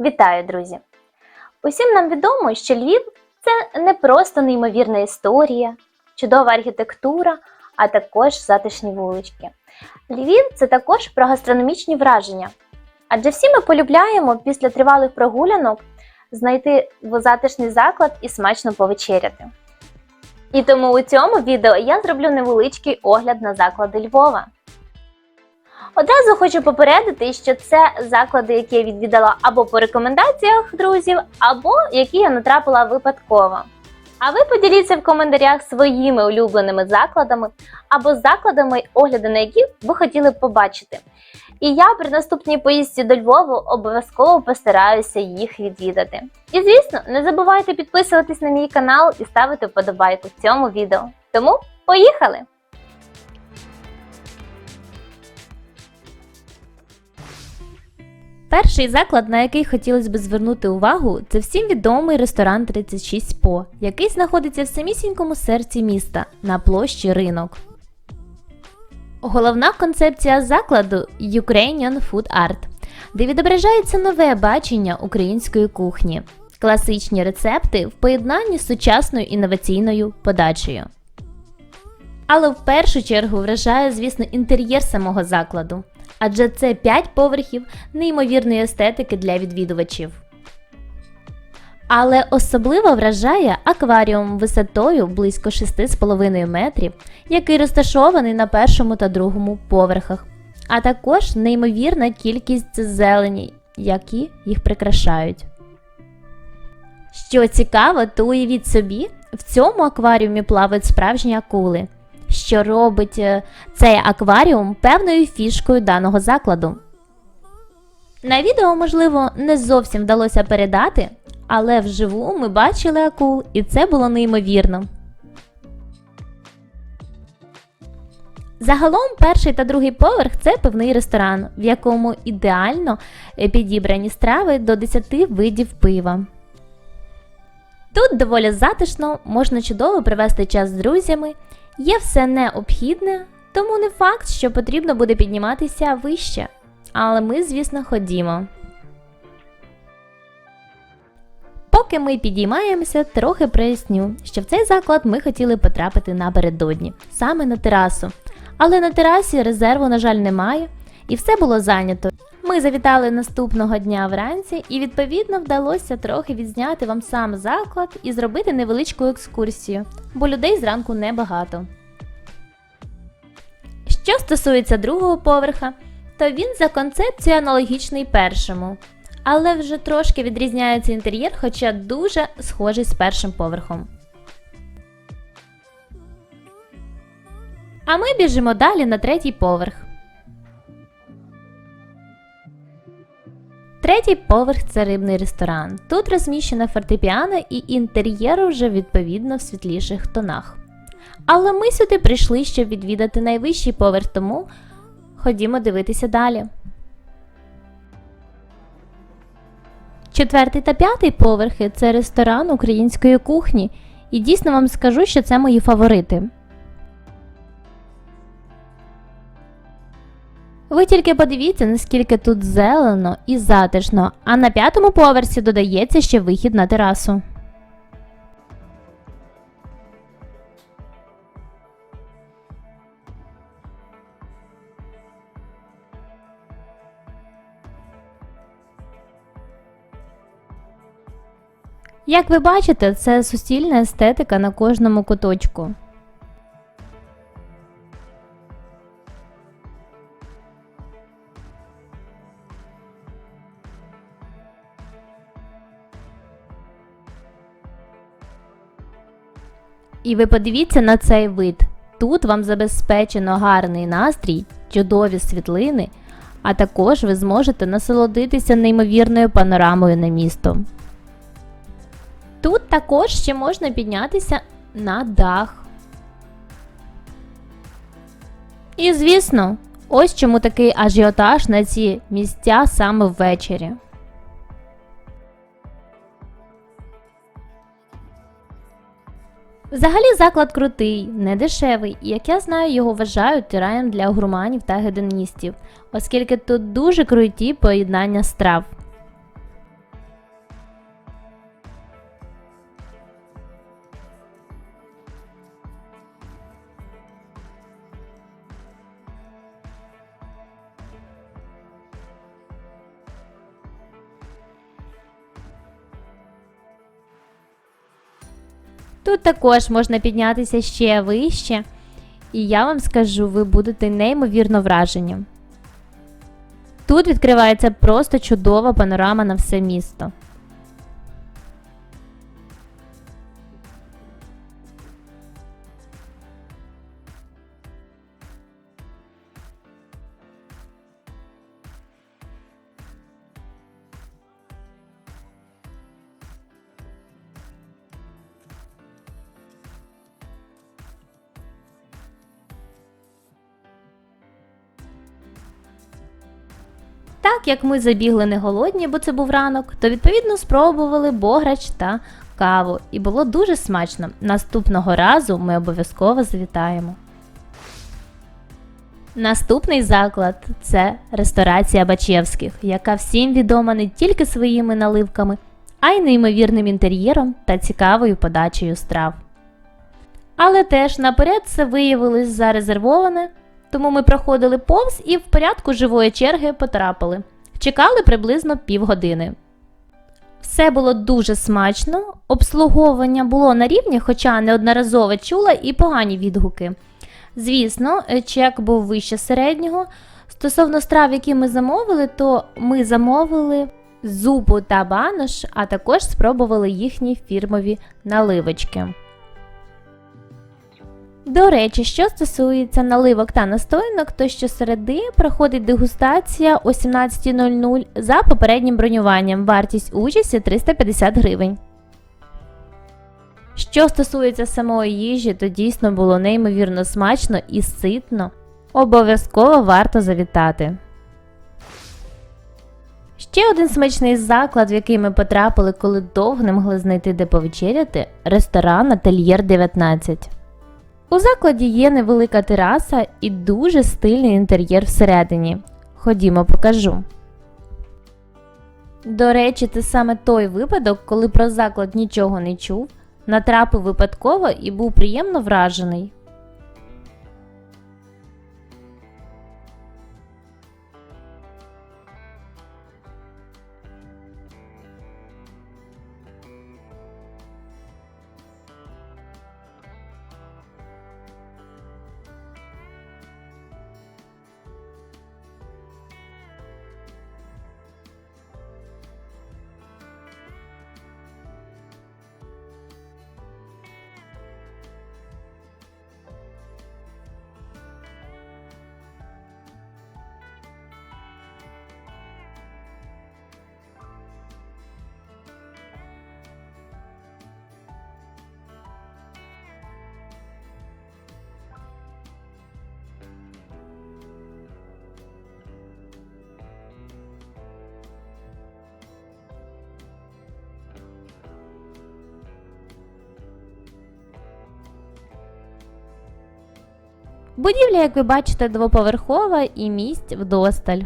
Вітаю, друзі! Усім нам відомо, що Львів це не просто неймовірна історія, чудова архітектура, а також затишні вулички. Львів це також про гастрономічні враження. Адже всі ми полюбляємо після тривалих прогулянок знайти затишний заклад і смачно повечеряти. І тому у цьому відео я зроблю невеличкий огляд на заклади Львова. Одразу хочу попередити, що це заклади, які я відвідала або по рекомендаціях друзів, або які я натрапила випадково. А ви поділіться в коментарях своїми улюбленими закладами або закладами, огляди на які ви хотіли б побачити. І я при наступній поїздці до Львову обов'язково постараюся їх відвідати. І звісно, не забувайте підписуватись на мій канал і ставити вподобайку цьому відео. Тому поїхали! Перший заклад, на який хотілося б звернути увагу, це всім відомий ресторан 36 по, який знаходиться в самісінькому серці міста на площі ринок. Головна концепція закладу Ukrainian Food Art, де відображається нове бачення української кухні, класичні рецепти в поєднанні з сучасною інноваційною подачею. Але в першу чергу вражає, звісно, інтер'єр самого закладу, адже це 5 поверхів неймовірної естетики для відвідувачів. Але особливо вражає акваріум висотою близько 6,5 метрів, який розташований на першому та другому поверхах, а також неймовірна кількість зелені, які їх прикрашають. Що цікаво, то уявіть собі, в цьому акваріумі плавають справжні акули, що робить е, цей акваріум певною фішкою даного закладу. На відео, можливо, не зовсім вдалося передати, але вживу ми бачили акул, і це було неймовірно. Загалом перший та другий поверх це пивний ресторан, в якому ідеально е, підібрані страви до 10 видів пива. Тут доволі затишно, можна чудово провести час з друзями, є все необхідне, тому не факт, що потрібно буде підніматися вище. Але ми, звісно, ходімо. Поки ми підіймаємося, трохи проясню, що в цей заклад ми хотіли потрапити напередодні, саме на терасу. Але на терасі резерву, на жаль, немає, і все було зайнято. Ми завітали наступного дня вранці, і відповідно вдалося трохи відзняти вам сам заклад і зробити невеличку екскурсію, бо людей зранку небагато. Що стосується другого поверха, то він за концепцією аналогічний першому, але вже трошки відрізняється інтер'єр, хоча дуже схожий з першим поверхом. А ми біжимо далі на третій поверх. Третій поверх це рибний ресторан. Тут розміщена фортепіано і інтер'єр вже відповідно в світліших тонах. Але ми сюди прийшли, щоб відвідати найвищий поверх, тому ходімо дивитися далі. Четвертий та п'ятий поверхи це ресторан української кухні, і дійсно вам скажу, що це мої фаворити. Ви тільки подивіться, наскільки тут зелено і затишно, а на п'ятому поверсі додається ще вихід на терасу. Як ви бачите, це суцільна естетика на кожному куточку. І ви подивіться на цей вид. Тут вам забезпечено гарний настрій, чудові світлини, а також ви зможете насолодитися неймовірною панорамою на місто. Тут також ще можна піднятися на дах. І, звісно, ось чому такий ажіотаж на ці місця саме ввечері. Взагалі заклад крутий, не дешевий, і як я знаю, його вважають раєм для гурманів та гедоністів, оскільки тут дуже круті поєднання страв. Тут також можна піднятися ще вище, і я вам скажу, ви будете неймовірно вражені. Тут відкривається просто чудова панорама на все місто. Так як ми забігли не голодні, бо це був ранок, то відповідно спробували бограч та каву, і було дуже смачно. Наступного разу ми обов'язково завітаємо. Наступний заклад це ресторація Бачевських, яка всім відома не тільки своїми наливками, а й неймовірним інтер'єром та цікавою подачею страв. Але теж наперед це виявилось зарезервоване, тому ми проходили повз і в порядку живої черги потрапили. Чекали приблизно півгодини. Все було дуже смачно, обслуговування було на рівні, хоча неодноразово чула і погані відгуки. Звісно, чек був вище середнього. Стосовно страв, які ми замовили, то ми замовили зупу та банош, а також спробували їхні фірмові наливочки. До речі, що стосується наливок та настоянок, то щосереди проходить дегустація о 17.00 за попереднім бронюванням. Вартість участі 350 гривень. Що стосується самої їжі, то дійсно було неймовірно смачно і ситно. Обов'язково варто завітати. Ще один смачний заклад, в який ми потрапили, коли довго не могли знайти де повечеряти ресторан Ательєр 19. У закладі є невелика тераса і дуже стильний інтер'єр всередині. Ходімо, покажу. До речі, це саме той випадок, коли про заклад нічого не чув, натрапив випадково і був приємно вражений. Будівля, як ви бачите, двоповерхова і місць вдосталь.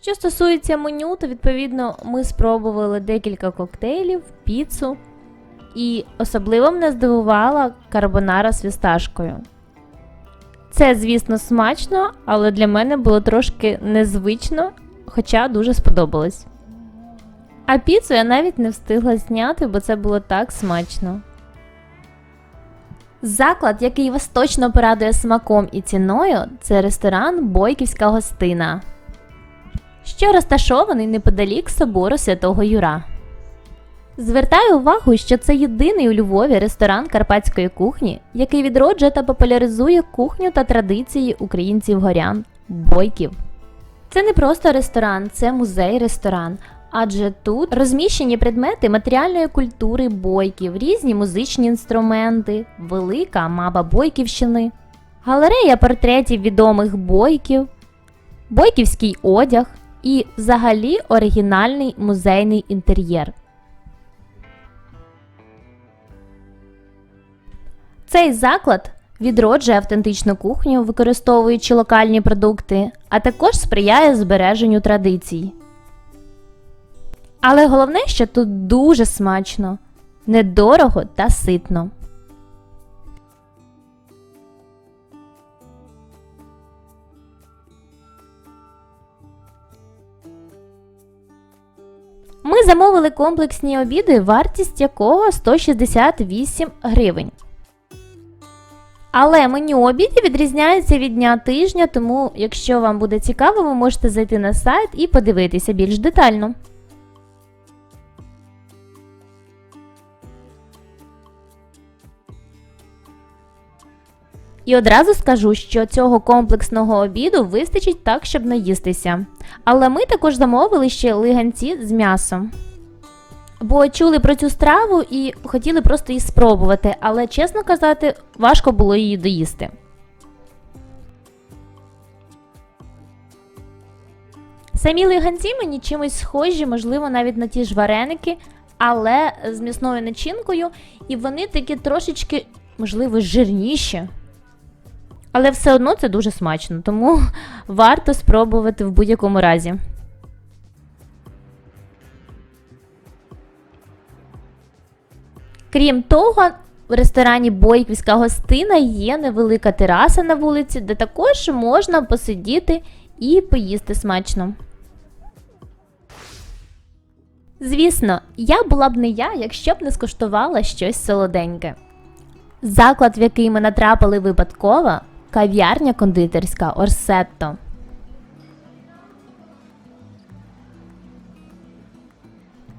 Що стосується меню, то відповідно ми спробували декілька коктейлів, піцу, і особливо мене здивувала карбонара з фісташкою. Це, звісно, смачно, але для мене було трошки незвично, хоча дуже сподобалось. А піцу я навіть не встигла зняти, бо це було так смачно. Заклад, який вас точно порадує смаком і ціною, це ресторан Бойківська гостина що розташований неподалік собору Святого Юра. Звертаю увагу, що це єдиний у Львові ресторан карпатської кухні, який відроджує та популяризує кухню та традиції українців-горян бойків. Це не просто ресторан, це музей-ресторан, адже тут розміщені предмети матеріальної культури бойків, різні музичні інструменти, велика маба Бойківщини, галерея портретів відомих бойків, бойківський одяг і взагалі оригінальний музейний інтер'єр. Цей заклад відроджує автентичну кухню, використовуючи локальні продукти, а також сприяє збереженню традицій. Але головне, що тут дуже смачно, недорого та ситно. Ми замовили комплексні обіди, вартість якого 168 гривень. Але меню обідів відрізняється від дня тижня, тому якщо вам буде цікаво, ви можете зайти на сайт і подивитися більш детально. І одразу скажу, що цього комплексного обіду вистачить так, щоб наїстися. Але ми також замовили ще лиганці з м'ясом. Бо чули про цю страву і хотіли просто її спробувати, але, чесно казати, важко було її доїсти. Самі лиганці мені чимось схожі, можливо, навіть на ті ж вареники, але з м'ясною начинкою, і вони такі трошечки, можливо, жирніші. Але все одно це дуже смачно, тому варто спробувати в будь-якому разі. Крім того, в ресторані Бойківська гостина є невелика тераса на вулиці, де також можна посидіти і поїсти смачно. Звісно, я була б не я, якщо б не скуштувала щось солоденьке. Заклад, в який ми натрапили випадково, кав'ярня кондитерська Орсетто.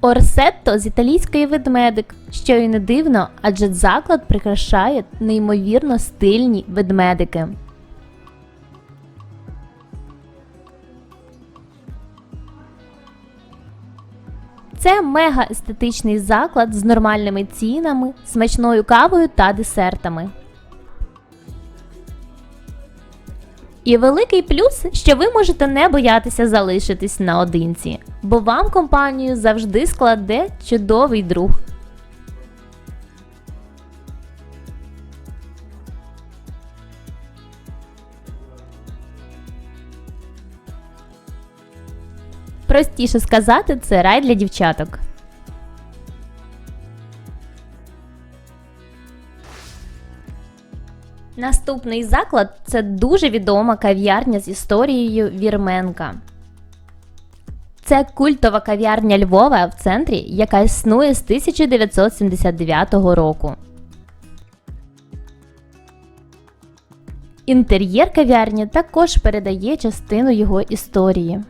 Орсетто з італійської ведмедик, що й не дивно, адже заклад прикрашає неймовірно стильні ведмедики. Це мега естетичний заклад з нормальними цінами, смачною кавою та десертами. І великий плюс, що ви можете не боятися залишитись наодинці, бо вам компанію завжди складе чудовий друг. Простіше сказати, це рай для дівчаток. Наступний заклад це дуже відома кав'ярня з історією Вірменка. Це культова кав'ярня Львова в центрі, яка існує з 1979 року. Інтер'єр кав'ярні також передає частину його історії.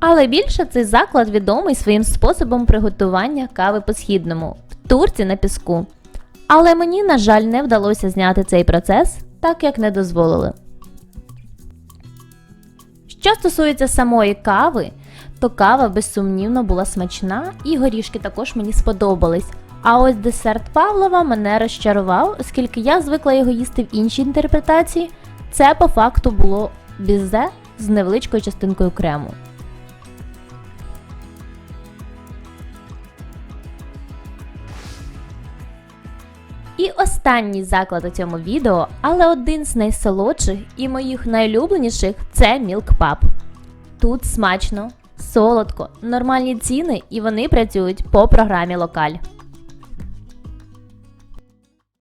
Але більше цей заклад відомий своїм способом приготування кави по східному в турці на піску. Але мені, на жаль, не вдалося зняти цей процес, так як не дозволили. Що стосується самої кави, то кава безсумнівно була смачна, і горішки також мені сподобались. А ось десерт Павлова мене розчарував, оскільки я звикла його їсти в іншій інтерпретації. Це по факту було бізе з невеличкою частинкою крему. Останній заклад у цьому відео, але один з найсолодших і моїх найлюбленіших це Pub. Тут смачно, солодко, нормальні ціни і вони працюють по програмі локаль.